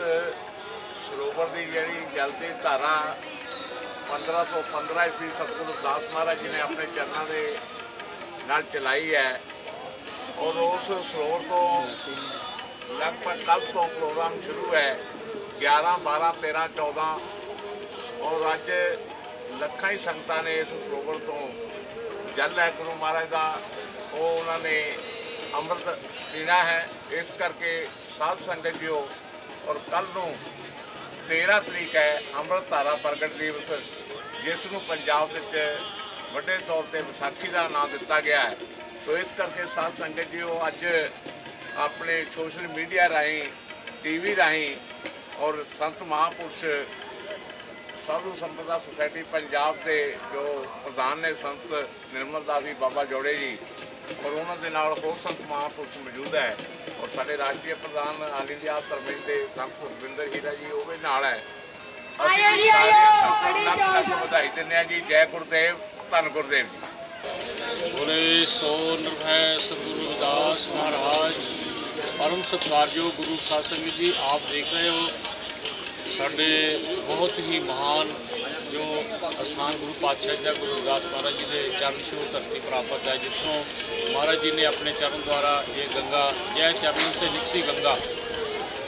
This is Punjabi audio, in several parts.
ਸਰੋਵਰ ਦੀ ਜਿਹੜੀ ਜਲ ਦੀ ਧਾਰਾ 1515 ਈਸਵੀ ਸਤਿਗੁਰੂ ਦਾਸ ਮਹਾਰਾਜ ਜੀ ਨੇ ਆਪਣੇ ਚਰਨਾਂ ਦੇ ਨਾਲ ਚਲਾਈ ਹੈ ਔਰ ਉਸ ਸਰੋਵਰ ਤੋਂ ਲਗਭਗ ਕੱਲ ਤੋਂ ਪ੍ਰੋਗਰਾਮ ਸ਼ੁਰੂ ਹੈ 11 12 13 14 ਔਰ ਅੱਜ ਲੱਖਾਂ ਹੀ ਸੰਗਤਾਂ ਨੇ ਇਸ ਸਰੋਵਰ ਤੋਂ ਜਲ ਹੈ, ਗੁਰੂ ਮਹਾਰਾਜ ਦਾ, ਉਹ ਉਹਨਾਂ ਨੇ ਅੰਮ੍ਰਿਤ ਪੀਣਾ ਹੈ, ਇਸ ਕਰਕੇ ਸਾਧ ਸੰਗਤ ਜੀਓ ਔਰ ਕੱਲ ਨੂੰ 13 ਤਰੀਕ ਹੈ ਅੰਮ੍ਰਿਤ ਧਾਰਾ ਪ੍ਰਗਟ ਦਿਵਸ, ਜਿਸ ਨੂੰ ਪੰਜਾਬ ਵਿੱਚ ਵੱਡੇ ਤੌਰ ਤੇ ਵਿਸਾਖੀ ਦਾ ਨਾਮ ਦਿੱਤਾ ਗਿਆ ਹੈ। ਤੋ ਇਸ ਕਰਕੇ ਸਾਧ ਸੰਗਤ ਜੀ ਉਹ ਅੱਜ ਆਪਣੇ ਸੋਸ਼ਲ ਮੀਡੀਆ ਰਾਹੀਂ ਟੀਵੀ ਰਾਹੀਂ ਔਰ ਸੰਤ ਮਹਾਂਪੁਰਸ਼ ਸਾਧੂ ਸੰਪਦਾ ਸੁਸਾਇਟੀ ਪੰਜਾਬ ਦੇ ਜੋ ਪ੍ਰਧਾਨ ਨੇ ਸੰਤ ਨਿਰਮਲ ਦਾਸ ਜੀ, ਬਾਬਾ ਜੋੜੇ ਜੀ ਔਰ ਉਹਨਾਂ ਦੇ ਨਾਲ ਹੋਰ ਸੰਤ ਮਹਾਂਪੁਰਸ਼ ਮੌਜੂਦ ਹੈ। ਔਰ ਸਾਡੇ ਰਾਸ਼ਟਰੀ ਪ੍ਰਧਾਨ ਆਲ ਇੰਡੀਆ ਧਰਮਿਕ ਦੇ ਸੰਤ ਸੁਖਵਿੰਦਰ ਹੀਰਾ ਜੀ ਉਹ ਵੀ ਨਾਲ ਹੈ। ਅਸੀਂ ਆਇਓ ਜੀ, ਸਾਰੇ ਆਇਓ, ਸੰਤਾਂ ਨੂੰ ਬੜੀ ਲੱਖ ਲੱਖ। ਵਧਾਈ ਦਿੰਦੇ ਹਾਂ ਜੀ। ਜੈ ਗੁਰਦੇਵ ਧੰਨ ਗੁਰਦੇਵ ਜੀ। ਬੋਲੇ ਸੋ ਨਿਰਭੈ ਸਤਿਗੁਰੂ ਰਵਿਦਾਸ ਮਹਾਰਾਜ। ਪਰਮ ਸਤਿਕਾਰਯੋਗ ਗੁਰੂ ਸੰਗਤ ਜੀ ਆਪ ਦੇਖ ਰਹੇ ਹੋ। ਸਾਡੇ ਬਹੁਤ ਹੀ ਮਹਾਨ ਜੋ ਅਸਥਾਨ ਗੁਰੂ ਪਾਤਸ਼ਾਹ ਜੀ ਦਾ, ਗੁਰੂ ਰਵਿਦਾਸ ਮਹਾਰਾਜ ਜੀ ਦੇ ਚਰਨ ਛੋਹ ਧਰਤੀ ਪ੍ਰਾਪਤ ਹੈ, ਜਿੱਥੋਂ ਮਹਾਰਾਜ ਜੀ ਨੇ ਆਪਣੇ ਚਰਨ ਦੁਆਰਾ ਇਹ ਗੰਗਾ, ਜੈ ਚਰਨ ਸੇ ਨਿਕਸੀ ਗੰਗਾ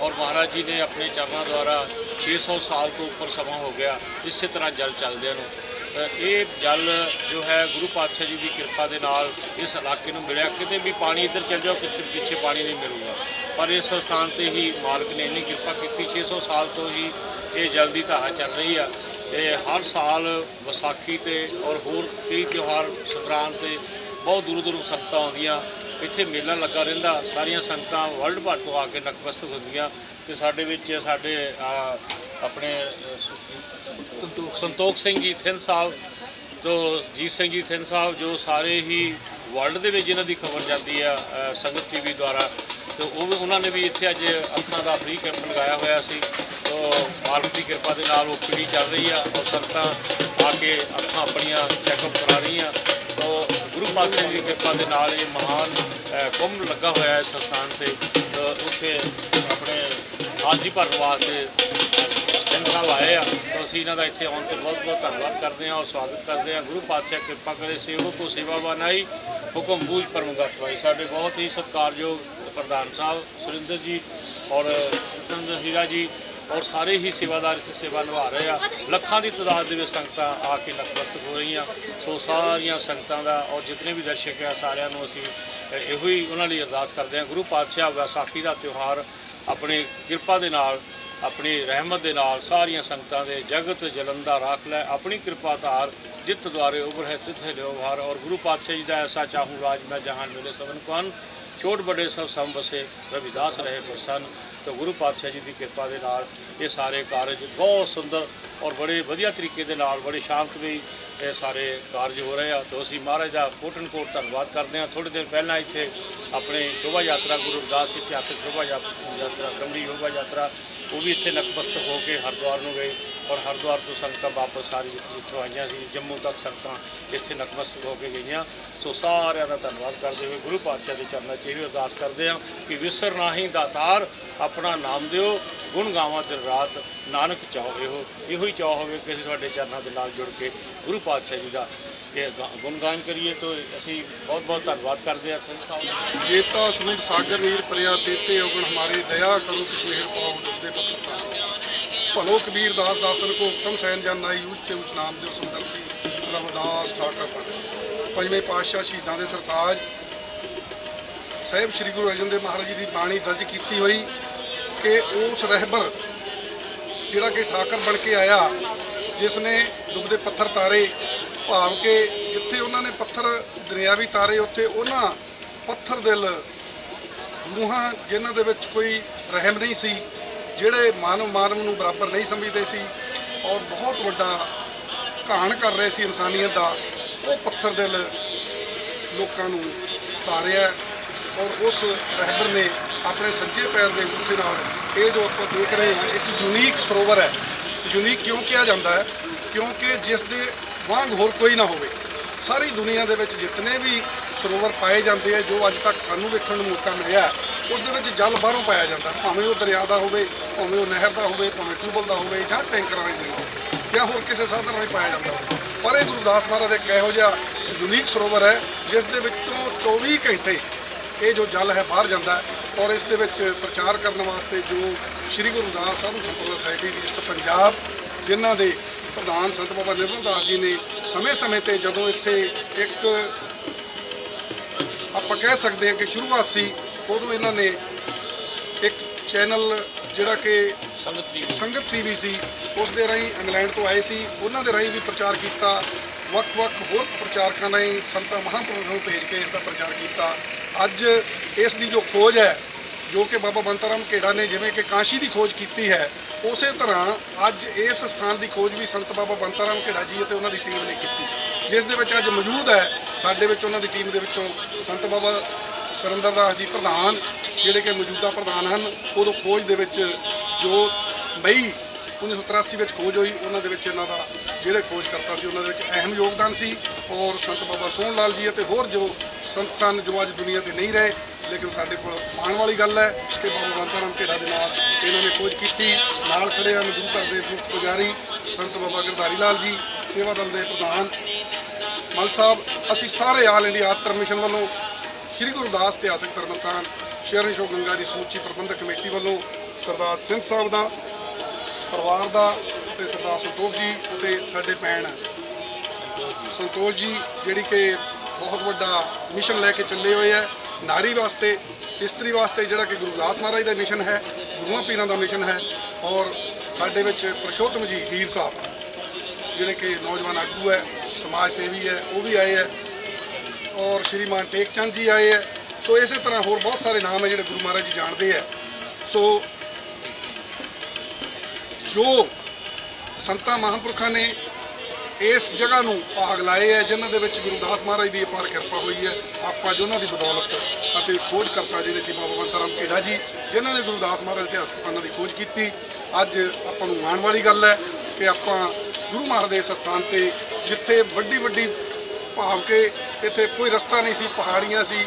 ਔਰ ਮਹਾਰਾਜ ਜੀ ਨੇ ਆਪਣੇ ਚਰਨਾਂ ਦੁਆਰਾ 600 ਸਾਲ ਤੋਂ ਉੱਪਰ ਸਮਾਂ ਹੋ ਗਿਆ, ਇਸੇ ਤਰ੍ਹਾਂ ਜਲ ਚੱਲਦਿਆਂ ਨੂੰ। ਇਹ ਜਲ ਜੋ ਹੈ, ਗੁਰੂ ਪਾਤਸ਼ਾਹ ਜੀ ਦੀ ਕਿਰਪਾ ਦੇ ਨਾਲ ਇਸ ਇਲਾਕੇ ਨੂੰ ਮਿਲਿਆ। ਕਿਤੇ ਵੀ ਪਾਣੀ ਇੱਧਰ ਚੱਲ ਜਾਓ ਕਿਤੇ ਪਿੱਛੇ ਪਾਣੀ ਨਹੀਂ ਮਿਲੂਗਾ। ਪਰ ਇਸ ਸਥਾਨ ਤੇ ਹੀ ਮਾਲਕ ਨੇ ਇੰਨੀ ਕਿਰਪਾ ਕੀਤੀ 600 ਸਾਲ ਤੋਂ ਹੀ ਇਹ ਜਲ ਦੀ ਧਾਰਾ ਚੱਲ ਰਹੀ ਆ। ਤੇ ਹਰ ਸਾਲ ਵਿਸਾਖੀ ਤੇ ਔਰ ਹੋਰ ਕਈ ਤਿਉਹਾਰ ਸੰਗਰਾਂਦ ਤੇ ਬਹੁਤ ਦੂਰੋਂ ਦੂਰੋਂ ਸੰਗਤਾਂ ਆਉਂਦੀਆਂ। ਇੱਥੇ ਮੇਲਾ ਲੱਗਾ ਰਹਿੰਦਾ ਸਾਰੀਆਂ ਸੰਗਤਾਂ ਵਰਲਡ ਭਰ ਤੋਂ ਆ ਕੇ ਨਤਮਸਤਕ ਹੁੰਦੀਆਂ ਤੇ ਸਾਡੇ ਵਿੱਚ ਸਾਡੇ ਆਪਣੇ ਸੰਤੋਖ ਸੰਤੋਖ ਸਿੰਘ ਜੀ ਥਿੰਦ ਸਾਹਿਬ ਜੋ ਜੀਤ ਸਿੰਘ ਜੀ ਥਿੰਦ ਸਾਹਿਬ ਜੋ ਸਾਰੇ ਹੀ ਵਰਲਡ ਦੇ ਵਿੱਚ ਇਹਨਾਂ ਦੀ ਖਬਰ ਜਾਂਦੀ ਆ ਅ, ਸੰਗਤ ਟੀਵੀ ਦੁਆਰਾ ਤੇ ਉਹ ਵੀ ਉਹਨਾਂ ਨੇ ਵੀ ਇੱਥੇ ਅੱਜ ਅੱਖਾਂ ਦਾ ਫ੍ਰੀ ਕੈਂਪ ਲਗਾਇਆ ਹੋਇਆ ਸੀ। ਮਾਲਕ ਦੀ ਕਿਰਪਾ ਦੇ ਨਾਲ ਓਪੀਡੀ ਚੱਲ ਰਹੀ ਆ ਔਰ ਸੰਗਤਾਂ ਆ ਕੇ ਅੱਖਾਂ ਆਪਣੀਆਂ ਚੈੱਕਅਪ ਕਰਾ ਰਹੀਆਂ। ਤੋਂ ਗੁਰੂ ਪਾਤਸ਼ਾਹ ਜੀ ਦੀ ਕਿਰਪਾ ਦੇ ਨਾਲ ਇਹ ਮਹਾਨ ਕੁੰਭ ਲੱਗਾ ਹੋਇਆ ਹੈ ਇਸ ਸਥਾਨ ਤੇ। ਉੱਥੇ ਆਪਣੇ ਹਾਜ਼ਰੀ ਭਰਨ ਵਾਸਤੇ ਸਿੰਘ ਸਾਹਿਬ ਆਏ ਆ। ਤਾਂ ਅਸੀਂ ਇਹਨਾਂ ਦਾ ਇੱਥੇ ਆਉਣ ਤੇ ਬਹੁਤ ਬਹੁਤ ਧੰਨਵਾਦ ਕਰਦੇ ਹਾਂ ਔਰ ਸਵਾਗਤ ਕਰਦੇ ਹਾਂ। ਗੁਰੂ ਪਾਤਸ਼ਾਹ ਕਿਰਪਾ ਕਰੇ ਸੇਵਕ ਕੋ ਸੇਵਾ ਬਨਾਈ, ਹੁਕਮ ਬੂਝ ਪਰਮਗਤ ਭਾਈ ਸਾਡੇ ਬਹੁਤ ਹੀ ਸਤਿਕਾਰਯੋਗ ਪ੍ਰਧਾਨ ਸਾਹਿਬ ਸੁਰਿੰਦਰ ਜੀ ਔਰ ਸਤਿੰਦਰ ਹੀਰਾ ਜੀ ਔਰ ਸਾਰੇ ਹੀ ਸੇਵਾਦਾਰ ਇਸ ਸੇਵਾ ਨਿਭਾ ਰਹੇ ਆ। ਲੱਖਾਂ ਦੀ ਤਾਦਾਦ ਦੇ ਵਿੱਚ ਸੰਗਤਾਂ ਆ ਕੇ ਨਤਮਸਤਕ ਹੋ ਰਹੀਆਂ। ਸੋ ਸਾਰੀਆਂ ਸੰਗਤਾਂ ਦਾ ਔਰ ਜਿਤਨੇ ਵੀ ਦਰਸ਼ਕ ਆ, ਸਾਰਿਆਂ ਨੂੰ ਅਸੀਂ ਇਹੋ ਹੀ ਉਹਨਾਂ ਲਈ ਅਰਦਾਸ ਕਰਦੇ ਹਾਂ। ਗੁਰੂ ਪਾਤਸ਼ਾਹ ਵਿਸਾਖੀ ਦਾ ਤਿਉਹਾਰ ਆਪਣੀ ਕਿਰਪਾ ਦੇ ਨਾਲ, ਆਪਣੀ ਰਹਿਮਤ ਦੇ ਨਾਲ ਸਾਰੀਆਂ ਸੰਗਤਾਂ ਦੇ ਜਗਤ ਜਲਨ ਦਾ ਰਾਖ ਲੈ, ਆਪਣੀ ਕਿਰਪਾ ਧਾਰ ਜਿਤ ਦੁਆਰੇ ਉਬਰ ਹੈ ਤਿਥ ਲਿਓ ਭਾਰ। ਔਰ ਗੁਰੂ ਪਾਤਸ਼ਾਹ ਜੀ ਦਾ ਐਸਾ ਚਾਹੂੰ ਰਾਜ ਮੈਂ ਜਹਾਨ ਮਿਲੇ ਸਭਨ ਕਨ ਛੋਟ ਵੱਡੇ ਸਭ ਸਮ ਵਸੇ ਰਵਿਦਾਸ ਰਹੇ ਪ੍ਰਸੰਨ। ਤਾਂ ਗੁਰੂ ਪਾਤਸ਼ਾਹ ਜੀ ਦੀ ਕਿਰਪਾ ਦੇ ਨਾਲ ਇਹ ਸਾਰੇ ਕਾਰਜ ਬਹੁਤ ਸੁੰਦਰ ਔਰ ਬੜੇ ਵਧੀਆ ਤਰੀਕੇ ਦੇ ਨਾਲ, ਬੜੇ ਸ਼ਾਂਤਮਈ ਇਹ ਸਾਰੇ ਕਾਰਜ ਹੋ ਰਹੇ ਆ। ਤਾਂ ਅਸੀਂ ਮਹਾਰਾਜ ਦਾ ਕੋਟਨ ਕੋਟ ਧੰਨਵਾਦ ਕਰਦੇ ਹਾਂ। ਥੋੜੇ ਦਿਨ ਪਹਿਲਾਂ ਇੱਥੇ ਆਪਣੇ ਸ਼ੋਭਾ ਯਾਤਰਾ, ਗੁਰੂ ਰਵਿਦਾਸ ਇਤਿਹਾਸਕ ਸ਼ੋਭਾ ਯਾ- ਯਾਤਰਾ, ਦਮੜੀ ਸ਼ੋਭਾ ਯਾਤਰਾ, ਉਹ ਵੀ ਇੱਥੇ ਨਤਮਸਤਕ ਹੋ ਕੇ ਹਰਿਦੁਆਰ ਨੂੰ ਗਏ। ਔਰ ਹਰਿਦੁਆਰ ਤੋਂ ਸੰਗਤਾਂ ਵਾਪਸ ਆ ਜਿੱਥੇ ਜਿੱਥੋਂ ਆਈਆਂ ਸੀ, ਜੰਮੂ ਤੱਕ ਸੰਗਤਾਂ ਇੱਥੇ ਨਤਮਸਤਕ ਹੋ ਕੇ ਗਈਆਂ। ਸੋ ਸਾਰਿਆਂ ਦਾ ਧੰਨਵਾਦ ਕਰਦੇ ਹੋਏ ਗੁਰੂ ਪਾਤਸ਼ਾਹ ਦੇ ਚਰਨਾਂ 'ਚ ਇਹ ਅਰਦਾਸ ਕਰਦੇ ਹਾਂ ਕਿ ਵਿਸਰ ਨਾਹੀਂ ਦਾਤਾਰ, ਆਪਣਾ ਨਾਮ ਦਿਓ, ਗੁਣ ਗਾਵਾਂ ਦਿਨ ਰਾਤ, ਨਾਨਕ ਚਾਹੋ ਇਹੋ। ਇਹੋ ਹੀ ਚਾਹ ਹੋਵੇ ਕਿ ਅਸੀਂ ਤੁਹਾਡੇ ਚਰਨਾਂ ਦੇ ਨਾਲ ਜੁੜ ਕੇ ਗੁਰੂ ਪਾਤਸ਼ਾਹ ਜੀ ਦਾ ਇਹ ਗਾ- ਗੁਣਗਾਨ ਕਰੀਏ। ਤਾਂ ਅਸੀਂ ਬਹੁਤ ਬਹੁਤ ਧੰਨਵਾਦ ਕਰਦੇ ਹਾਂ ਥਿੰਦ ਸਾਹਿਬ ਜੇਤਾ ਸਮੁੰਦ ਸਾਗਰ, ਨੀਰ ਪਰਿਆ ਤੇਤੇ, ਔਗਣ, ਹਮਾਰੇ, ਦਇਆ ਕਰੋ ਕਿਛ ਮਿਹਰ ਪਾਓ ਡੁੱਬਦੇ ਪੱਤਰ ਭਲੋ ਕਬੀਰ ਦਾਸ ਦਾਸਨ ਕੋ ਹੁਕਮ ਸੈਨ ਜਨ ਨਾਈ ਯੂਜ ਤੇ ਊਚ ਨਾਮ ਦਿਓ ਸਮਦਰਸੀ ਰਵਦਾਸ ਠਾਕਰ ਬਣੇ। ਪੰਜਵੇਂ ਪਾਤਸ਼ਾਹ ਸ਼ਹੀਦਾਂ ਦੇ ਸਰਤਾਜ। ਸਾਹਿਬ ਸ੍ਰੀ ਗੁਰੂ ਅਰਜਨ ਦੇਵ ਮਹਾਰਾਜ ਜੀ ਦੀ ਬਾਣੀ ਦਰਜ ਕੀਤੀ ਹੋਈ ਕਿ ਉਸ ਰਹਿਬਰ ਜਿਹੜਾ ਕਿ ਠਾਕਰ ਬਣ ਕੇ ਆਇਆ, ਜਿਸ ਨੇ ਡੁੱਬਦੇ ਪੱਥਰ ਤਾਰੇ ਭਾਵ ਕਿ ਜਿੱਥੇ ਉਹਨਾਂ ਨੇ ਪੱਥਰ, ਦਰਿਆਵੀ ਤਾਰੇ ਉੱਥੇ ਉਹਨਾਂ ਪੱਥਰ ਦਿਲ ਰੂਹਾਂ ਜਿਨ੍ਹਾਂ ਦੇ ਵਿੱਚ ਕੋਈ ਰਹਿਮ ਨਹੀਂ ਸੀ ਜਿਹੜੇ ਮਾਨਵ ਮਾਨਵ ਨੂੰ ਬਰਾਬਰ ਨਹੀਂ ਸਮਝਦੇ ਸੀ ਔਰ ਬਹੁਤ ਵੱਡਾ ਘਾਣ ਕਰ ਰਹੇ ਸੀ ਇਨਸਾਨੀਅਤ ਦਾ, ਉਹ ਪੱਥਰ ਦਿਲ ਲੋਕਾਂ ਨੂੰ ਤਾਰਿਆ ਔਰ ਉਸ ਰਹਿਬਰ ਨੇ ਆਪਣੇ ਸੱਜੇ ਪੈਰ ਦੇ ਅੰਗੂਠੇ ਨਾਲ ਇਹ ਜੋ ਆਪਾਂ ਦੇਖ ਰਹੇ ਹਾਂ, ਇੱਕ ਯੂਨੀਕ ਸਰੋਵਰ ਹੈ। ਯੂਨੀਕ ਕਿਉਂ ਕਿਹਾ ਜਾਂਦਾ ਹੈ? ਕਿਉਂਕਿ ਜਿਸ ਦੇ ਵਾਂਗ ਹੋਰ ਕੋਈ ਨਾ ਹੋਵੇ। ਸਾਰੀ ਦੁਨੀਆ ਦੇ ਵਿੱਚ ਜਿੰਨੇ ਵੀ ਸਰੋਵਰ ਪਾਏ ਜਾਂਦੇ ਆ, ਜੋ ਅੱਜ ਤੱਕ ਸਾਨੂੰ ਵੇਖਣ ਨੂੰ ਮੌਕਾ ਮਿਲਿਆ ਉਸ ਦੇ ਵਿੱਚ ਜਲ ਬਾਹਰੋਂ ਪਾਇਆ ਜਾਂਦਾ। ਭਾਵੇਂ ਉਹ ਦਰਿਆ ਦਾ ਹੋਵੇ, ਭਾਵੇਂ ਉਹ ਨਹਿਰ ਦਾ ਹੋਵੇ, ਭਾਵੇਂ ਟਿਊਬਲ ਦਾ ਹੋਵੇ ਜਾਂ ਟੈਂਕਰਾਂ ਰਾਹੀਂ ਦਾ ਜਾਂ ਹੋਰ ਕਿਸੇ ਸਾਧਨ ਰਾਹੀਂ ਪਾਇਆ ਜਾਂਦਾ। ਪਰ ਇਹ ਗੁਰਦਾਸ ਮਹਾਰਾਜ ਦਾ ਇੱਕ ਇਹੋ ਜਿਹਾ ਯੂਨੀਕ ਸਰੋਵਰ ਹੈ, ਜਿਸ ਦੇ ਵਿੱਚੋਂ 24 ਘੰਟੇ ਇਹ ਜੋ ਜਲ ਹੈ ਬਾਹਰ ਜਾਂਦਾ ਔਰ ਇਸ ਦੇ ਵਿੱਚ ਪ੍ਰਚਾਰ ਕਰਨ ਵਾਸਤੇ ਜੋ ਸ੍ਰੀ ਗੁਰੂ ਦਾਸ ਸਾਧੂ ਸੰਪਰਦਾ ਸੁਸਾਇਟੀ ਈਸਟ ਪੰਜਾਬ, ਜਿਨ੍ਹਾਂ ਦੇ ਪ੍ਰਧਾਨ ਸੰਤ ਬਾਬਾ ਨਿਰਮਲ ਦਾਸ ਜੀ ਨੇ ਸਮੇਂ-ਸਮੇਂ ਤੇ ਜਦੋਂ ਇੱਥੇ ਇੱਕ ਆਪਾਂ ਕਹਿ ਸਕਦੇ ਹਾਂ ਕਿ ਸ਼ੁਰੂਆਤ ਸੀ ਉਦੋਂ ਇਹਨਾਂ ਨੇ ਇੱਕ ਚੈਨਲ ਜਿਹੜਾ ਕਿ ਸੰਗਤ ਟੀਵੀ ਸੀ। ਉਸ ਦੇ ਰਾਹੀਂ ਇੰਗਲੈਂਡ ਤੋਂ ਆਏ ਸੀ। ਉਹਨਾਂ ਦੇ ਰਾਹੀਂ ਵੀ ਪ੍ਰਚਾਰ ਕੀਤਾ। ਵੱਖ-ਵੱਖ ਹੋਰ ਪ੍ਰਚਾਰਕਾਂ ਨੇ ਸੰਤਾਂ ਮਹਾਂਪੁਰਖਾਂ ਨੂੰ ਭੇਜ ਕੇ ਇਸ ਦਾ ਪ੍ਰਚਾਰ ਕੀਤਾ। ਅੱਜ ਇਸ ਦੀ ਜੋ ਖੋਜ ਹੈ ਜੋ ਕਿ ਬਾਬਾ ਬੰਤਾਰਾਮ ਘੇੜਾ ਨੇ ਜਿਵੇਂ ਕਿ ਕਾਸ਼ੀ ਦੀ ਖੋਜ ਕੀਤੀ ਹੈ ਉਸੇ ਤਰ੍ਹਾਂ ਅੱਜ ਇਸ ਸਥਾਨ ਦੀ ਖੋਜ ਵੀ ਸੰਤ ਬਾਬਾ ਬੰਤਾਰਾਮ ਘੇੜਾ ਜੀ ਅਤੇ ਉਹਨਾਂ ਦੀ ਟੀਮ ਨੇ ਕੀਤੀ। ਜਿਸ ਦੇ ਵਿੱਚ ਅੱਜ ਮੌਜੂਦ ਹੈ ਸਾਡੇ ਵਿੱਚ ਉਹਨਾਂ ਦੀ ਟੀਮ ਦੇ ਵਿੱਚੋਂ ਸੰਤ ਬਾਬਾ ਸੁਰਿੰਦਰ ਦਾਸ ਜੀ ਪ੍ਰਧਾਨ, ਜਿਹੜੇ ਕਿ ਮੌਜੂਦਾ ਪ੍ਰਧਾਨ ਹਨ, ਉਦੋਂ ਖੋਜ ਦੇ ਵਿੱਚ ਜੋ ਮਈ 1983 ਵਿੱਚ ਖੋਜ ਹੋਈ, ਉਹਨਾਂ ਦੇ ਵਿੱਚ ਇਹਨਾਂ ਦਾ ਜਿਹੜੇ ਖੋਜਕਰਤਾ ਸੀ, ਉਹਨਾਂ ਦੇ ਵਿੱਚ ਅਹਿਮ ਯੋਗਦਾਨ ਸੀ ਔਰ ਸੰਤ ਬਾਬਾ ਸੋਹਣ ਲਾਲ ਜੀ ਅਤੇ ਹੋਰ ਜੋ ਸੰਤ ਸਨ, ਜੋ ਅੱਜ ਦੁਨੀਆ ਤੇ ਨਹੀਂ ਰਹੇ, ਲੇਕਿਨ ਸਾਡੇ ਕੋਲ ਮਾਣ ਵਾਲੀ ਗੱਲ ਹੈ ਕਿ ਬਾਬਾ ਬੰਤਾਰਾਮ ਢੇੜਾ ਦੇ ਨਾਲ ਇਹਨਾਂ ਨੇ ਖੋਜ ਕੀਤੀ, ਨਾਲ ਖੜੇ ਹਨ ਗੁਰੂ ਘਰ ਦੇ ਮੁੱਖ ਪੁਜਾਰੀ ਸੰਤ ਬਾਬਾ ਗਰਧਾਰੀ ਲਾਲ ਜੀ, ਸੇਵਾ ਦਲ ਦੇ ਪ੍ਰਧਾਨ ਮਲ ਸਾਹਿਬ। ਅਸੀਂ ਸਾਰੇ ਆਲ ਇੰਡੀਆ ਆਤਰ ਮਿਸ਼ਨ ਵੱਲੋਂ ਸ੍ਰੀ ਗੁਰਦਾਸ ਇਤਿਹਾਸਕ ਧਰਮ ਸਥਾਨ ਸ਼ੇਰਨ ਗੰਗਾ ਦੀ ਸਮੁੱਚੀ ਪ੍ਰਬੰਧਕ ਕਮੇਟੀ ਵੱਲੋਂ ਸਰਦਾਰ ਸਿੰਘ ਸਾਹਿਬ ਦਾ, ਪਰਿਵਾਰ ਦਾ ਅਤੇ ਸਰਦਾਰ ਸੰਤੋਖ ਜੀ ਅਤੇ ਸਾਡੇ ਭੈਣ ਸੰਤੋਸ਼ ਜੀ, ਜਿਹੜੀ ਕਿ ਬਹੁਤ ਵੱਡਾ ਮਿਸ਼ਨ ਲੈ ਕੇ ਚੱਲੇ ਹੋਏ ਹੈ ਨਾਰੀ ਵਾਸਤੇ, ਇਸਤਰੀ ਵਾਸਤੇ, ਜਿਹੜਾ ਕਿ ਗੁਰਦਾਸ ਮਹਾਰਾਜ ਦਾ ਮਿਸ਼ਨ ਹੈ, ਗੁਰੂਆਂ ਪੀਰਾਂ ਦਾ ਮਿਸ਼ਨ ਹੈ ਔਰ ਸਾਡੇ ਵਿੱਚ ਪ੍ਰਸ਼ੋਤਮ ਜੀ ਹੀਰ ਸਾਹਿਬ, ਜਿਹੜੇ ਕਿ ਨੌਜਵਾਨ ਆਗੂ ਹੈ, ਸਮਾਜ ਸੇਵੀ ਹੈ, ਉਹ ਵੀ ਆਏ ਹੈ। ਔਰ ਸ਼੍ਰੀ ਮਾਨ ਟੇਕ ਚੰਦ ਜੀ ਆਏ ਹੈ। ਸੋ ਇਸੇ ਤਰ੍ਹਾਂ ਹੋਰ ਬਹੁਤ ਸਾਰੇ ਨਾਮ ਹੈ ਜਿਹੜੇ ਗੁਰੂ ਮਹਾਰਾਜ ਜੀ ਜਾਣਦੇ ਹੈ। ਸੋ ਜੋ ਸੰਤਾਂ ਮਹਾਂਪੁਰਖਾਂ ਨੇ ਇਸ ਜਗ੍ਹਾ ਨੂੰ ਭਾਗ ਲਾਏ ਹੈ, ਜਿਨ੍ਹਾਂ ਦੇ ਵਿੱਚ ਗੁਰਦਾਸ ਮਹਾਰਾਜ ਦੀ ਅਪਾਰ ਕਿਰਪਾ ਹੋਈ ਹੈ, ਆਪਾਂ ਜੋ ਉਹਨਾਂ ਦੀ ਬਦੌਲਤ ਅਤੇ ਖੋਜਕਰਤਾ ਜਿਹੜੇ ਸੀ ਬਾਬਾ ਬੰਤਾਰਾਮ ਘੇੜਾ ਜੀ, ਜਿਨ੍ਹਾਂ ਨੇ ਗੁਰਦਾਸ ਮਹਾਰਾਜ ਦੇ ਇਤਿਹਾਸਕ ਦੀ ਖੋਜ ਕੀਤੀ। ਅੱਜ ਆਪਾਂ ਨੂੰ ਮਾਣ ਵਾਲੀ ਗੱਲ ਹੈ ਕਿ ਆਪਾਂ ਗੁਰੂ ਮਹਾਰਾਜ ਦੇ ਇਸ ਸਥਾਨ ਤੇ ਜਿੱਥੇ ਵੱਡੀ ਵੱਡੀ ਭਾਵ ਕੇ ਇੱਥੇ ਕੋਈ ਰਸਤਾ ਨਹੀਂ ਸੀ, ਪਹਾੜੀਆਂ ਸੀ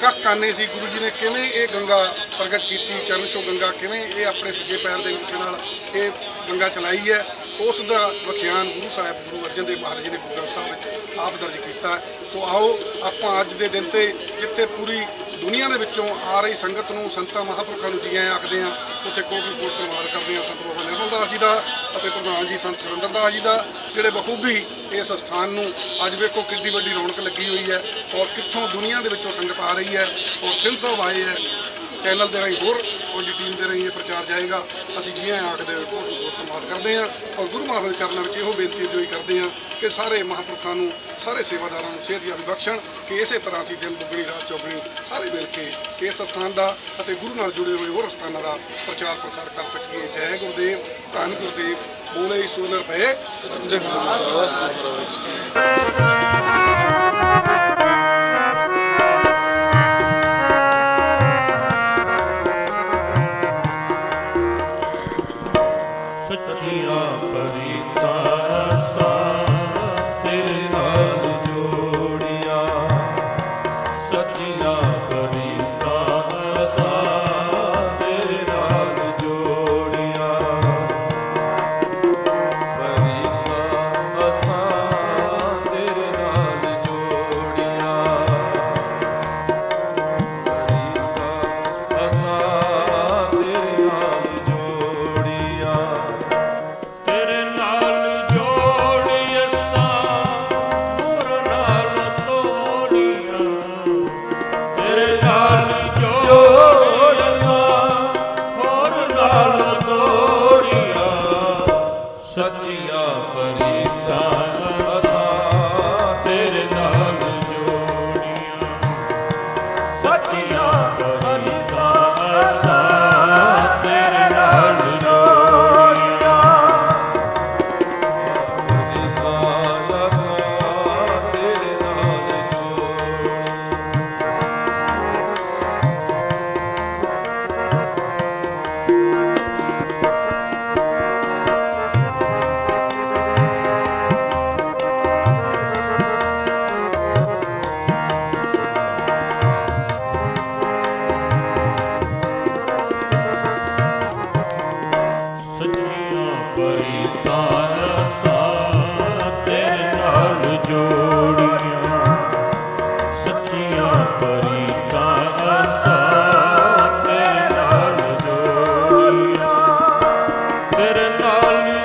ਕੱਖ ਕਾਨੇ ਸੀ। ਗੁਰੂ ਜੀ ਨੇ ਕਿਵੇਂ ਇਹ ਗੰਗਾ ਪ੍ਰਗਟ ਕੀਤੀ, ਚਰਨ ਛੋਹ ਗੰਗਾ, ਕਿਵੇਂ ਇਹ ਆਪਣੇ ਸੱਜੇ ਪੈਰ ਦੇ ਅੰਗੂਠੇ ਨਾਲ ਇਹ ਗੰਗਾ ਚਲਾਈ ਹੈ? ਉਸ ਦਾ ਵਿਖਿਆਨ ਗੁਰੂ ਸਾਹਿਬ, ਗੁਰੂ ਅਰਜਨ ਦੇਵ ਮਹਾਰਾਜ ਜੀ ਨੇ ਗੁਰੂ ਗ੍ਰੰਥ ਸਾਹਿਬ ਵਿੱਚ ਆਪ ਦਰਜ ਕੀਤਾ। ਸੋ ਆਓ, ਆਪਾਂ ਅੱਜ ਦੇ ਦਿਨ ਤੇ ਜਿੱਥੇ ਪੂਰੀ ਦੁਨੀਆ ਦੇ ਵਿੱਚੋਂ ਆ ਰਹੀ ਸੰਗਤ ਨੂੰ ਸੰਤਾਂ ਮਹਾਂਪੁਰਖਾਂ ਨੂੰ ਜੀ ਆਇਆਂ ਆਖਦੇ ਆ, ਉੱਥੇ ਕੋਟ ਕੋਟ ਧੰਨਵਾਦ ਕਰਦੇ ਆ ਸੰਤ ਬਾਬਾ ਨਿਰਮਲ ਦਾਸ ਜੀ ਦਾ ਅਤੇ ਪ੍ਰਧਾਨ ਜੀ ਸੰਤ ਸੁਰਿੰਦਰ ਦਾਸ ਜੀ ਦਾ, ਜਿਹੜੇ ਬਖੂਬੀ ਇਸ ਸਥਾਨ ਨੂੰ ਅੱਜ ਵੇਖੋ ਕਿੰਨੀ ਵੱਡੀ ਰੌਣਕ ਲੱਗੀ ਹੋਈ ਹੈ ਔਰ ਕਿੱਥੋਂ ਦੁਨੀਆ ਦੇ ਵਿੱਚੋਂ ਸੰਗਤ ਆ ਰਹੀ ਹੈ, ਔਰ ਸਿੰਘ ਸਾਹਿਬ ਆਏ ਹੈ, ਚੈਨਲ ਦੇ ਰਾਹੀਂ ਹੋਰ ਉਹਦੀ ਟੀਮ ਦੇ ਰਾਹੀਂ ਇਹ ਪ੍ਰਚਾਰ ਜਾਏਗਾ। ਅਸੀਂ ਜੀ ਆਇਆਂ ਆਖਦੇ ਧੰਨਵਾਦ ਕਰਦੇ ਹਾਂ ਔਰ ਗੁਰੂ ਮਹਾਰਾਜ ਦੇ ਚਰਨਾਂ ਵਿੱਚ ਇਹੋ ਬੇਨਤੀ ਅਰਜ਼ੋਈ ਕਰਦੇ ਹਾਂ ਕਿ ਸਾਰੇ ਮਹਾਂਪੁਰਖਾਂ ਨੂੰ ਸਾਰੇ ਸੇਵਾਦਾਰਾਂ ਨੂੰ ਸਿਹਤ ਯਾਬੀ ਬਖਸ਼ਣ ਕਿ ਇਸੇ ਤਰ੍ਹਾਂ ਅਸੀਂ ਦਿਨ ਦੁੱਗਣੀ ਰਾਤ ਚੌਗਣੀ ਸਾਰੇ ਮਿਲ ਕੇ ਇਸ ਸਥਾਨ ਦਾ ਅਤੇ ਗੁਰੂ ਨਾਲ ਜੁੜੇ ਹੋਏ ਹੋਰ ਸਥਾਨਾਂ ਦਾ ਪ੍ਰਚਾਰ ਪ੍ਰਸਾਰ ਕਰ ਸਕੀਏ। ਜੈ ਗੁਰਦੇਵ ਧੰਨ ਗੁਰਦੇਵ ਬੋਲੇ ਸੋ ਨਿਰਭੈ। ਸੱਚੀਆਂ ਚਰਨਾਂ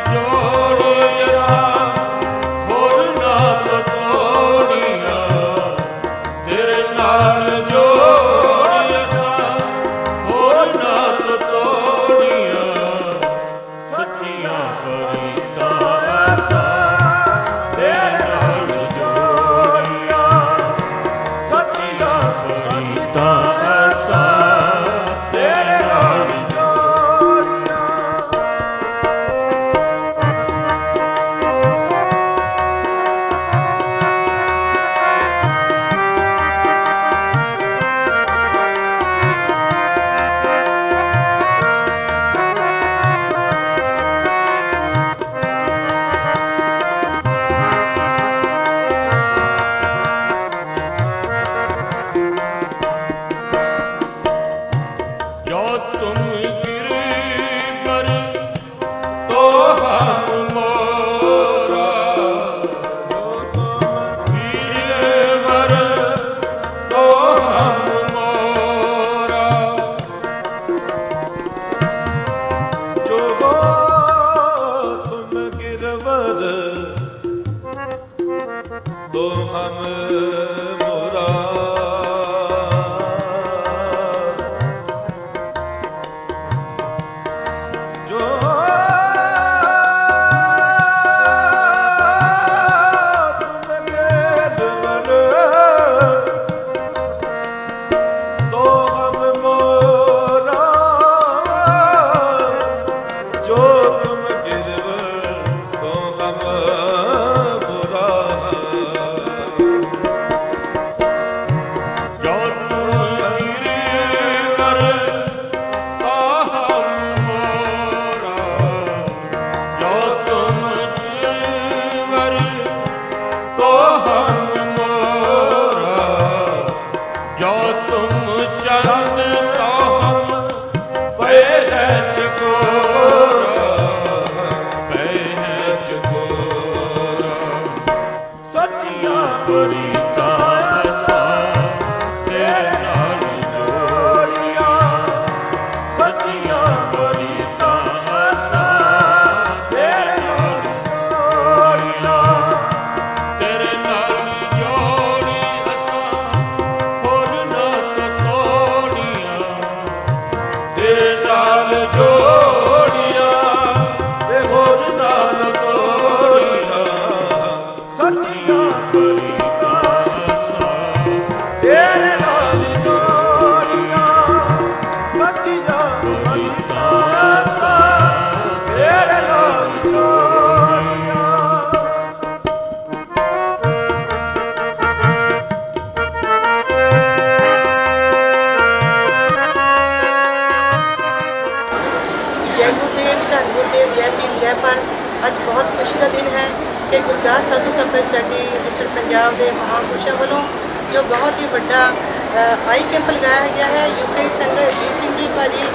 ਭਾਜੀ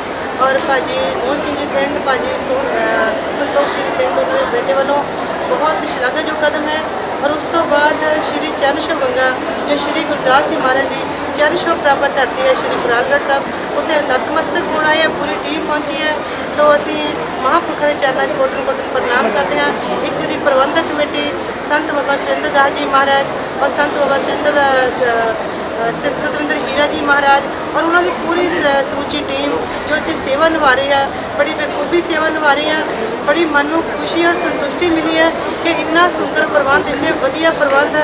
ਔਰ ਭਾਜੀ ਮੋਹਨ ਸਿੰਘ ਜੀ ਥਿੰਦ ਭਾਜੀ ਸੋ ਸੰਤੋਖ ਸਿੰਘ ਥਿੰਦ ਉਹਨਾਂ ਦੇ ਬੇਟੇ ਵੱਲੋਂ ਬਹੁਤ ਸ਼ਲਾਘਾਯੋਗ ਕਦਮ ਹੈ ਔਰ ਉਸ ਤੋਂ ਬਾਅਦ ਸ਼੍ਰੀ ਚਰਨ ਛੋਹ ਗੰਗਾ ਜੋ ਸ਼੍ਰੀ ਗੁਰਦਾਸ ਜੀ ਮਹਾਰਾਜ ਦੀ ਚਰਨ ਛੋਹ ਪ੍ਰਾਪਤ ਧਰਤੀ ਹੈ ਸ਼੍ਰੀ ਬਰਾਲਗੜ੍ਹ ਸਾਹਿਬ ਉੱਥੇ ਨਤਮਸਤਕ ਹੋਣਾ ਹੈ ਪੂਰੀ ਟੀਮ ਪਹੁੰਚੀ ਹੈ। ਤੋਂ ਅਸੀਂ ਮਹਾਂਪੁਰਖਾਂ ਦੇ ਚਰਨਾਂ 'ਚ ਕੋਟਨ ਕੋਟਨ ਪ੍ਰਣਾਮ ਕਰਦੇ ਹਾਂ। ਇੱਥੇ ਦੀ ਪ੍ਰਬੰਧਕ ਕਮੇਟੀ ਸੰਤ ਬਾਬਾ ਸੁਰਿੰਦਰ ਦਾਸ ਜੀ ਮਹਾਰਾਜ ਔਰ ਸੰਤ ਬਾਬਾ ਸੁਰਿੰਦਰ ਦਾਸ, ਸਤਵਿੰਦਰ ਹੀਰਾ ਜੀ ਮਹਾਰਾਜ ਔਰ ਉਹਨਾਂ ਦੀ ਪੂਰੀ ਸ- ਸਮੁੱਚੀ ਟੀਮ ਜੋ ਇੱਥੇ ਸੇਵਾ ਨਿਭਾ ਰਹੀ ਹੈ ਬੜੀ ਬਖੂਬੀ ਸੇਵਾ ਨਿਭਾ ਰਹੀ ਹੈ ਬੜੀ ਮਨ ਨੂੰ ਖੁਸ਼ੀ ਔਰ ਸੰਤੁਸ਼ਟੀ ਮਿਲੀ ਹੈ ਕਿ ਇੰਨਾ ਸੁੰਦਰ ਪ੍ਰਬੰਧ, ਇੰਨੇ ਵਧੀਆ ਪ੍ਰਬੰਧ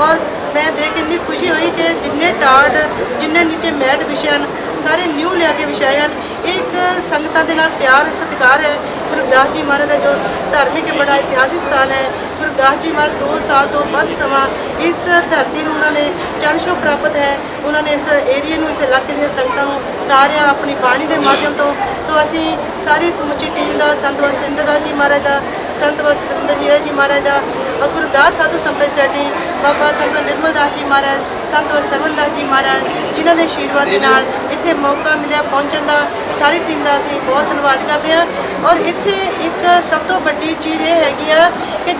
ਔਰ ਮੈਂ ਦੇਖ ਕੇ ਇੰਨੀ ਖੁਸ਼ੀ ਹੋਈ ਕਿ ਜਿੰਨੇ ਟਾਟ, ਜਿੰਨੇ ਨੀਚੇ ਮੈਟ ਵਿਛੇ ਹਨ ਸਾਰੇ ਨਿਊ ਲਿਆ ਕੇ ਵਿਛਾਏ ਹਨ। ਇਹ ਇੱਕ ਸੰਗਤਾਂ ਦੇ ਨਾਲ ਪਿਆਰ, ਸਤਿਕਾਰ ਹੈ। ਗੁਰੂ ਰਵਿਦਾਸ ਜੀ ਮਹਾਰਾਜ ਦਾ ਜੋ ਧਾਰਮਿਕ ਬੜਾ ਇਤਿਹਾਸਿਕ ਸਥਾਨ ਹੈ, ਗੁਰੂ ਰਵਿਦਾਸ ਜੀ ਮਹਾਰਾਜ 2 ਸਾਲ ਤੋਂ ਵੱਧ ਸਮਾਂ ਇਸ ਧਰਤੀ ਨੂੰ ਉਹਨਾਂ ਨੇ ਚੰਨਸ਼ੋ ਪ੍ਰਾਪਤ ਹੈ। ਉਹਨਾਂ ਨੇ ਇਸ ਏਰੀਏ ਨੂੰ, ਇਸ ਇਲਾਕੇ ਦੀਆਂ ਸੰਗਤਾਂ ਨੂੰ ਤਾਰਿਆ ਆਪਣੀ ਬਾਣੀ ਦੇ ਮਾਧਿਅਮ ਤੋਂ। ਤੋਂ ਅਸੀਂ ਸਾਰੀ ਸਮੁੱਚੀ ਟੀਮ ਦਾ ਸੰਤ ਵਸਿੰਦਰ ਜੀ ਮਹਾਰਾਜ ਦਾ, ਸੰਤ ਵਸਤਿੰਦਰ ਹੀਰਾ ਜੀ ਮਹਾਰਾਜ ਦਾ ਗੁਰਦਾਸ ਸਾਧੂ ਸੰਪਤ ਸੋਸਾਇਟੀ ਬਾਬਾ ਸੰਤ ਨਿਰਮਲ ਦਾਸ ਜੀ ਮਹਾਰਾਜ ਸੰਤ ਵਸਰਵਨ ਦਾਸ ਜੀ ਮਹਾਰਾਜ ਜਿਨ੍ਹਾਂ ਦੇ ਆਸ਼ੀਰਵਾਦ ਦੇ ਨਾਲ ਇੱਥੇ ਮੌਕਾ ਮਿਲਿਆ ਪਹੁੰਚਣ ਦਾ। ਸਾਰੀ ਟੀਮ ਦਾ ਅਸੀਂ ਬਹੁਤ ਧੰਨਵਾਦ ਕਰਦੇ ਹਾਂ। ਔਰ ਇੱਥੇ ਇੱਕ ਸਭ ਤੋਂ ਵੱਡੀ ਚੀਜ਼ ਇਹ ਹੈਗੀ ਆ ਕਿ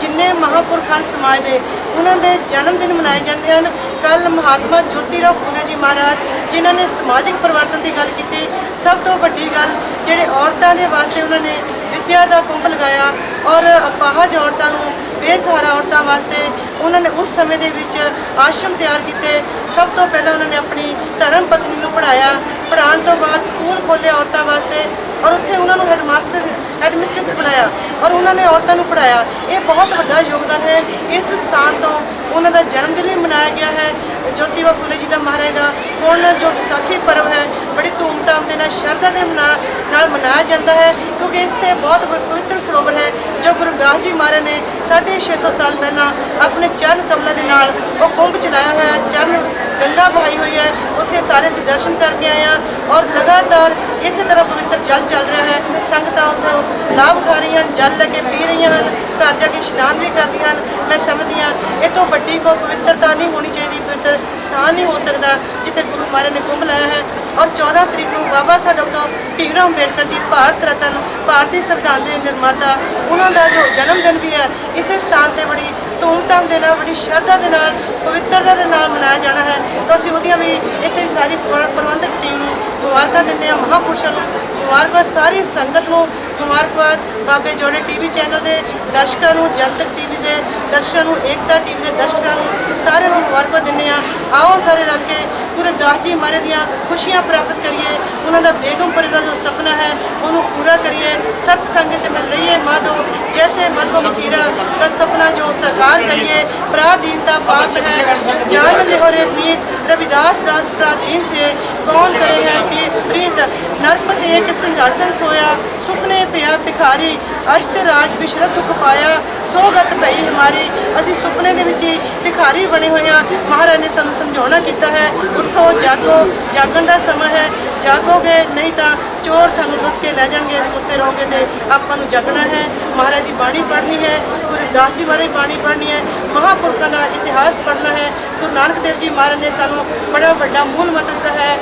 ਮਹਾਂਪੁਰਖ ਸਮਾਜ ਦੇ ਉਹਨਾਂ ਦੇ ਜਨਮ ਦਿਨ ਮਨਾਏ ਜਾਂਦੇ ਹਨ। ਕੱਲ ਮਹਾਤਮਾ ਜੋਤੀਰਾਓ ਫੂਲੇ ਜੀ ਮਹਾਰਾਜ, ਜਿਨ੍ਹਾਂ ਨੇ ਸਮਾਜਿਕ ਪਰਿਵਰਤਨ ਦੀ ਗੱਲ ਕੀਤੀ, ਸਭ ਤੋਂ ਵੱਡੀ ਗੱਲ ਜਿਹੜੇ ਔਰਤਾਂ ਦੇ ਵਾਸਤੇ ਉਹਨਾਂ ਨੇ ਵਿੱਦਿਆ ਦਾ ਕੁੰਭ ਲਗਾਇਆ ਔਰ ਅਪਾਹਜ ਔਰਤਾਂ ਨੂੰ, ਬੇਸਹਾਰਾ ਔਰਤਾਂ ਵਾਸਤੇ ਉਹਨਾਂ ਨੇ ਉਸ ਸਮੇਂ ਦੇ ਵਿੱਚ ਆਸ਼ਰਮ ਤਿਆਰ ਕੀਤੇ। ਸਭ ਤੋਂ ਪਹਿਲਾਂ ਉਹਨਾਂ ਨੇ ਆਪਣੀ ਧਰਮ ਪਤਨੀ ਨੂੰ ਪੜਾਇਆ ਪੜ੍ਹਾਉਣ ਤੋਂ ਬਾਅਦ ਸਕੂਲ ਖੋਲ੍ਹੇ ਔਰਤਾਂ ਵਾਸਤੇ। ਔਰ ਉੱਥੇ ਉਹਨਾਂ ਨੂੰ ਹੈਡਮਾਸਟਰ ਹੈਡਮਿਸਟਰਸ ਬਣਾਇਆ ਔਰ ਉਹਨਾਂ ਨੇ ਔਰਤਾਂ ਨੂੰ ਪੜਾਇਆ ਇਹ ਬਹੁਤ ਵੱਡਾ ਯੋਗਦਾਨ ਹੈ। ਇਸ ਸਥਾਨ ਤੋਂ ਉਹਨਾਂ ਦਾ ਜਨਮ ਦਿਨ ਵੀ ਮਨਾਇਆ ਗਿਆ ਹੈ। ਜੋਤੀਬਾ ਫੂਲੇ ਜੀ ਦਾ ਮਹਾਰਾਜ ਦਾ ਹੁਣ ਜੋ ਵਿਸਾਖੀ ਪਰਵ ਹੈ, ਬੜੀ ਧੂਮਧਾਮ ਦੇ ਨਾਲ ਸ਼ਰਧਾ ਦੇ ਮਨਾ- ਨਾਲ ਮਨਾਇਆ ਜਾਂਦਾ ਹੈ। ਕਿਉਂਕਿ ਇਸ ਤੇ ਬਹੁਤ ਪਵਿੱਤਰ ਸਰੋਵਰ ਹੈ, ਜੋ ਗੁਰੂ ਰਵਿਦਾਸ ਜੀ ਮਹਾਰਾਜ ਨੇ 650 ਸਾਲ ਪਹਿਲਾਂ ਆਪਣੇ ਚਰਨ ਕਮਲਾਂ ਦੇ ਨਾਲ ਉਹ ਕੁੰਭ ਚਲਾਇਆ ਹੋਇਆ, ਚਰਨ ਗੰਗਾ ਬਹਾਈ ਹੋਈ ਹੈ, ਉੱਥੇ ਸਾਰੇ ਅਸੀਂ ਦਰਸ਼ਨ ਕਰਕੇ ਆਏ ਹਾਂ ਔਰ ਲਗਾਤਾਰ ਇਸੇ ਤਰ੍ਹਾਂ ਪਵਿੱਤਰ ਜਲ ਚੱਲ ਰਿਹਾ ਹੈ, ਸੰਗਤਾਂ ਉੱਥੇ ਲਾਭ ਉਠਾ ਰਹੀਆਂ ਹਨ, ਜਲ ਲੈ ਕੇ ਪੀ ਰਹੀਆਂ ਹਨ, ਘਰ ਜਾ ਕੇ ਇਸ਼ਨਾਨ ਵੀ ਕਰਦੀਆਂ ਹਨ। ਮੈਂ ਸਮਝਦੀ ਹਾਂ, ਇਹ ਤੋਂ ਵੱਡੀ ਕੋਈ ਪਵਿੱਤਰਤਾ ਨਹੀਂ ਹੋਣੀ ਚਾਹੀਦੀ, ਪਵਿੱਤਰ ਸਥਾਨ ਨਹੀਂ ਹੋ ਸਕਦਾ ਜਿੱਥੇ ਗੁਰੂ ਮਹਾਰਾਜ ਨੇ ਕੁੰਭ ਲਾਇਆ ਹੈ। ਔਰ 14 ਤਰੀਕ ਨੂੰ ਬਾਬਾ ਸਾਹਿਬ ਡਾਕਟਰ ਭੀਮਰਾਓ ਅੰਬੇਡਕਰ ਜੀ ਭਾਰਤ ਰਤਨ ਭਾਰਤੀ ਸੰਵਿਧਾਨ ਦੇ ਨਿਰਮਾਤਾ, ਉਹਨਾਂ ਦਾ ਜੋ ਜਨਮ ਦਿਨ ਵੀ ਹੈ, ਇਸੇ ਸਥਾਨ ਤੇ ਬੜੀ ਧੂਮਧਾਮ ਦੇ ਨਾਲ, ਬੜੀ ਸ਼ਰਧਾ ਦੇ ਨਾਲ, ਪਵਿੱਤਰਤਾ ਦੇ ਨਾਲ ਮਨਾਇਆ ਜਾਣਾ ਹੈ। ਤਾਂ ਅਸੀਂ ਉਹਦੀਆਂ ਵੀ ਇੱਥੇ ਸਾਰੀ ਪ੍ਰਬੰਧਕ ਟੀਮ ਨੂੰ ਮੁਬਾਰਕਾਂ ਦਿੰਦੇ ਹਾਂ ਮਹਾਂਪੁਰਸ਼ਾਂ ਨੂੰ। ਮੁਬਾਰਕਬਾਦ ਸਾਰੀ ਸੰਗਤ ਨੂੰ। ਮੁਬਾਰਕਬਾਦ ਬਾਬੇ ਜੋੜੇ ਟੀਵੀ ਚੈਨਲ ਦੇ ਦਰਸ਼ਕਾਂ ਨੂੰ, ਜਨਤਕ ਟੀਵੀ ਦੇ ਦਰਸ਼ਕਾਂ ਨੂੰ, ਏਕਤਾ ਟੀਵੀ ਦੇ ਦਰਸ਼ਕਾਂ ਨੂੰ ਸਾਰਿਆਂ ਨੂੰ ਮੁਬਾਰਕਾਂ ਦਿੰਦੇ ਹਾਂ। ਆਓ ਸਾਰੇ ਰਲ ਕੇ ਗੁਰੂ ਰਵਿਦਾਸ ਜੀ ਮਹਾਰਾਜ ਦੀਆਂ ਖੁਸ਼ੀਆਂ ਪ੍ਰਾਪਤ ਕਰੀਏ। ਉਹਨਾਂ ਦਾ ਬੇਗਮਪੁਰੇ ਦਾ ਜੋ ਸੁਪਨਾ ਹੈ, ਉਹਨੂੰ ਪੂਰਾ ਕਰੀਏ। ਸਤ ਸੰਗਤ ਮਿਲ ਰਹੀ ਹੈ ਮਾਧੋ, ਜੈਸੇ ਮਧਵ ਮਖੀਰਾ ਦਾ ਸੁਪਨਾ ਜੋ ਸਾਕਾਰ ਕਰੀਏ। ਪ੍ਰਾਦੀਨਤਾ ਪਾਪ ਹੈ, ਜਾਨ ਲਿਹੋਰੇ ਮੀਤ, ਰਵਿਦਾਸ ਦਾਸ ਪ੍ਰਾਦੀਨ ਸੇ। ਕੌਣ ਕਰੇ ਹੈ ਪੀ- ਪ੍ਰੀਤ ਨਰਪਤ ਏਕ ਸਿੰਘਾਸਨ ਸੋਇਆ, ਸੁਪਨੇ ਪਿਆ ਭਿਖਾਰੀ ਅਸ਼ਤ ਰਾਜ ਬਿਸ਼ਰਤ ਦੁਖ ਪਾਇਆ, ਸੋਗਤ ਪਈ ਹਮਾਰੀ। ਅਸੀਂ ਸੁਪਨੇ ਦੇ ਵਿੱਚ ਹੀ ਭਿਖਾਰੀ ਬਣੇ ਹੋਏ ਹਾਂ। ਮਹਾਰਾਜ ਨੇ ਸਾਨੂੰ ਸਮਝਾਉਣਾ ਕੀਤਾ ਹੈ, ਉੱਠੋ, ਜਾਗੋ, ਜਾਗਣ ਦਾ ਸਮਾਂ ਹੈ। ਜਾਗੋਗੇ, ਨਹੀਂ ਤਾਂ ਚੋਰ ਤੁਹਾਨੂੰ ਲੁੱਟ ਕੇ ਲੈ ਜਾਣਗੇ, ਸੁੱਤੇ ਰਹੋਗੇ ਤੇ ਆਪਾਂ ਨੂੰ ਜਾਗਣਾ ਹੈ। ਮਹਾਰਾਜ ਦੀ ਬਾਣੀ ਪੜ੍ਹਨੀ ਹੈ, ਗੁਰੂ ਦਾਸ ਜੀ ਬਾਰੇ ਬਾਣੀ ਪੜ੍ਹਨੀ ਹੈ, ਮਹਾਂਪੁਰਖਾਂ ਦਾ ਇਤਿਹਾਸ ਪੜ੍ਹਨਾ ਹੈ। ਗੁਰੂ ਨਾਨਕ ਦੇਵ ਜੀ ਮਹਾਰਾਜ ਨੇ ਸਾਨੂੰ ਬੜਾ ਵੱਡਾ ਮੂਲ ਮੰਤਰ ਦਿੱਤਾ ਹੈ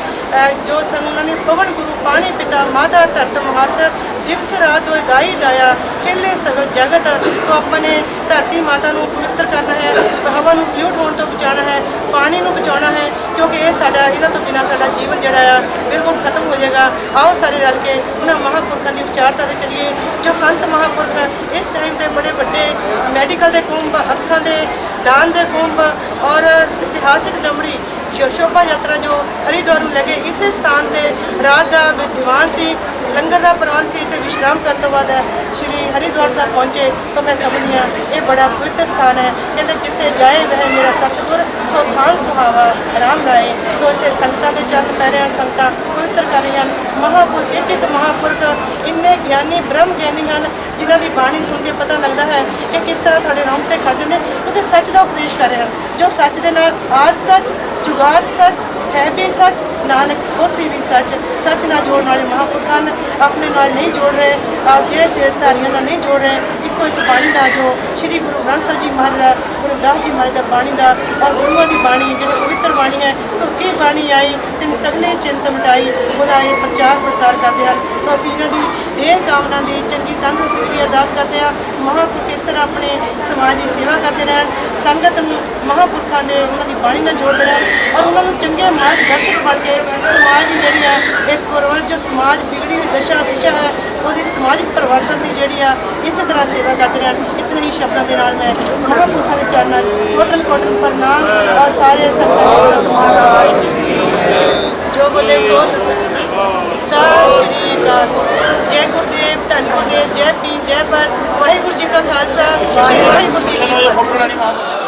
ਜੋ ਸਾਨੂੰ ਉਹਨਾਂ ਨੇ ਪਵਨ ਗੁਰੂ, ਪਾਣੀ ਪਿਤਾ, ਮਾਤਾ, ਧਰਤ, ਮਹਤ, ਦਿਵਸ, ਰਾਤ ਹੋਏ ਗਾਈ ਦਾਇਆ, ਖੇਲੇ, ਸਗਲ, ਜਗਤ, ਤੋਂ ਆਪਾਂ ਨੇ ਧਰਤੀ ਮਾਤਾ ਨੂੰ ਪਵਿੱਤਰ ਕਰਨਾ ਹੈ, ਹਵਾ ਨੂੰ ਪਲਿਊਟ ਹੋਣ ਤੋਂ ਬਚਾਉਣਾ ਹੈ, ਪਾਣੀ ਨੂੰ ਬਚਾਉਣਾ ਹੈ, ਕਿਉਂਕਿ ਇਹ ਸਾਡਾ, ਇਹਨਾਂ ਤੋਂ ਬਿਨਾਂ ਸਾਡਾ ਜੀਵਨ ਜਿਹੜਾ ਆ, ਬਿਲਕੁਲ ਖਤਮ ਹੋ ਜਾਏਗਾ। ਆਓ ਸਾਰੇ ਰਲ ਕੇ ਉਹਨਾਂ ਮਹਾਂਪੁਰਖਾਂ ਦੀ ਵਿਚਾਰਤਾ ਤੇ ਚੱਲੀਏ, ਜੋ ਸੰਤ ਮਹਾਂਪੁਰਖ ਇਸ ਟਾਈਮ ਤੇ ਬੜੇ ਵੱਡੇ ਮੈਡੀਕਲ ਦੇ ਕੁੰਭ, ਅੱਖਾਂ ਦੇ ਦਾਨ ਦੇ ਕੁੰਭ ਔਰ ਇਤਿਹਾਸਿਕ ਦਮੜੀ ਜੋ ਸ਼ੋਭਾ ਯਾਤਰਾ ਜੋ ਹਰਿਦੁਆਰ ਨੂੰ ਲੈ ਕੇ ਇਸੇ ਸਥਾਨ ਤੇ ਰਾਤ ਦਾ ਵੀ, ਦੀਵਾਨ ਸੀ। ਲੰਗਰ ਦਾ ਪ੍ਰਬੰਧ ਸੀ ਤੇ ਵਿਸ਼ਰਾਮ ਕਰਨ ਤੋਂ ਬਾਅਦ ਸ਼੍ਰੀ ਹਰਿਦੁਆਰ ਸਾਹਿਬ ਪਹੁੰਚੇ ਤਾਂ ਮੈਂ ਸਮਝਦੀ ਹਾਂ, ਇਹ ਬੜਾ ਪਵਿੱਤਰ ਸਥਾਨ ਹੈ। ਕਹਿੰਦੇ ਜਿੱਥੇ ਜਾਏ ਵਹਿ ਮੇਰਾ ਸਤਿਗੁਰ, ਸੋ ਥਾਨ ਸੁਹਾਵਾ ਰਾਮ ਰਾਏ ਤੋਂ ਇੱਥੇ ਸੰਗਤਾਂ ਦੇ ਚਰਨ ਪੈ ਰਹੇ ਹਨ, ਸੰਗਤਾਂ ਪਵਿੱਤਰ ਕਰ ਰਹੀਆਂ ਹਨ। ਮਹਾਂਪੁਰਖ ਇੱਕ ਇੱਕ ਮਹਾਂਪੁਰਖ ਇੰਨੇ ਗਿਆਨੀ, ਬ੍ਰਹਮ ਗਿਆਨੀ ਹਨ, ਜਿਨ੍ਹਾਂ ਦੀ ਬਾਣੀ ਸੁਣ ਕੇ ਪਤਾ ਲੱਗਦਾ ਹੈ ਕਿ ਕਿਸ ਤਰ੍ਹਾਂ ਤੁਹਾਡੇ ਨਾਮ ਤੇ ਖੜਦੇ ਨੇ, ਕਿਉਂਕਿ ਸੱਚ ਦਾ ਉਪਦੇਸ਼ ਕਰ ਰਹੇ ਹਨ। ਜੋ ਸੱਚ ਦੇ ਨਾਲ ਆਦ ਸੱਚ, ਜੁਗਾਦ ਸੱਚ ਹੈ ਵੀ ਸੱਚ, ਨਾਨਕ ਹੋਸੀ ਵੀ ਸੱਚ ਸੱਚ ਨਾਲ ਜੋੜਨ ਵਾਲੇ ਮਹਾਂਪੁਰਖ ਹਨ, ਆਪਣੇ ਨਾਲ ਨਹੀਂ ਜੋੜ ਰਹੇ ਆਪਦੇ ਦੇਵਤਾਰੀਆਂ ਨਾਲ ਨਹੀਂ ਜੋੜ ਰਹੇ। ਇੱਕੋ ਇੱਕ ਬਾਣੀ ਦਾ ਜੋ ਸ੍ਰੀ ਗੁਰੂ ਗ੍ਰੰਥ ਸਾਹਿਬ ਜੀ ਮਹਾਰਾਜ ਦਾ, ਗੁਰੂ ਦਾਸ ਜੀ ਮਹਾਰਾਜ ਦਾ ਬਾਣੀ ਦਾ ਔਰ ਗੁਰੂਆਂ ਦੀ ਬਾਣੀ, ਜਿਹੜੀ ਪਵਿੱਤਰ ਬਾਣੀ ਹੈ ਤੁਰਕੀ ਬਾਣੀ ਆਈ, ਤਿੰਨ ਸਗਲੇ ਚਿੰਤ ਮਿਟਾਈ, ਉਹਦਾ ਇਹ ਪ੍ਰਚਾਰ ਪ੍ਰਸਾਰ ਕਰਦੇ ਹਨ। ਤਾਂ ਅਸੀਂ ਇਹਨਾਂ ਦੀ ਦੇਹ ਕਾਮਨਾ ਦੀ ਚੰਗੀ ਤੰਦਰੁਸਤੀ ਦੀ ਅਰਦਾਸ ਕਰਦੇ ਹਾਂ। ਮਹਾਂਪੁਰਖ ਇਸ ਤਰ੍ਹਾਂ ਆਪਣੇ ਸਮਾਜ ਦੀ ਸੇਵਾ ਕਰਦੇ ਰਹਿਣ। ਸੰਗਤ ਨੂੰ ਮਹਾਂਪੁਰਖਾਂ ਦੇ ਉਹਨਾਂ ਦੀ ਬਾਣੀ ਨਾਲ ਜੋੜਦੇ ਰਹਿਣ ਔਰ ਉਹਨਾਂ ਨੂੰ ਚੰਗੇ ਮਾਰਗ ਮਾਰਗਦਰਸ਼ਕ ਬਣ ਕੇ ਸਮਾਜ ਦੀ ਜਿਹੜੀ ਹੈ ਇੱਕ ਪੁਰਵਰ ਜੋ ਸਮਾਜ, ਵਿਗੜੀ ਹੋਈ ਦਸ਼ਾ ਦਿਸ਼ਾ ਹੈ ਉਹਦੀ ਸਮਾਜਿਕ ਪਰਿਵਰਤਨ ਦੀ ਜਿਹੜੀ ਆ, ਇਸੇ ਤਰ੍ਹਾਂ ਸੇਵਾ ਕਰਦੇ ਰਹਿਣ। ਇਤਨੇ ਹੀ ਸ਼ਬਦਾਂ ਦੇ ਨਾਲ ਮੈਂ ਮਹਾਂਪੁਰਖਾਂ ਦੇ ਚਰਨਾਂ 'ਚ ਕੋਟਨ ਕੋਟਨ ਪ੍ਰਣਾਮ ਔਰ ਸਾਰੇ ਸੰਗਤਾਂ ਜੋ ਬੋਲੇ ਸੋ ਸਤਿ ਸ਼੍ਰੀ ਅਕਾਲ। ਜੈ ਗੁਰਦੇਵ, ਧੰਨ ਗੁਰਦੇਵ, ਜੈ ਭੀਮ, ਜੈ ਪਰ ਵਾਹਿਗੁਰੂ ਜੀ ਕਾ ਖਾਲਸਾ, ਵਾਹਿਗੁਰੂ ਜੀ ਕੀ ਫਤਿਹ।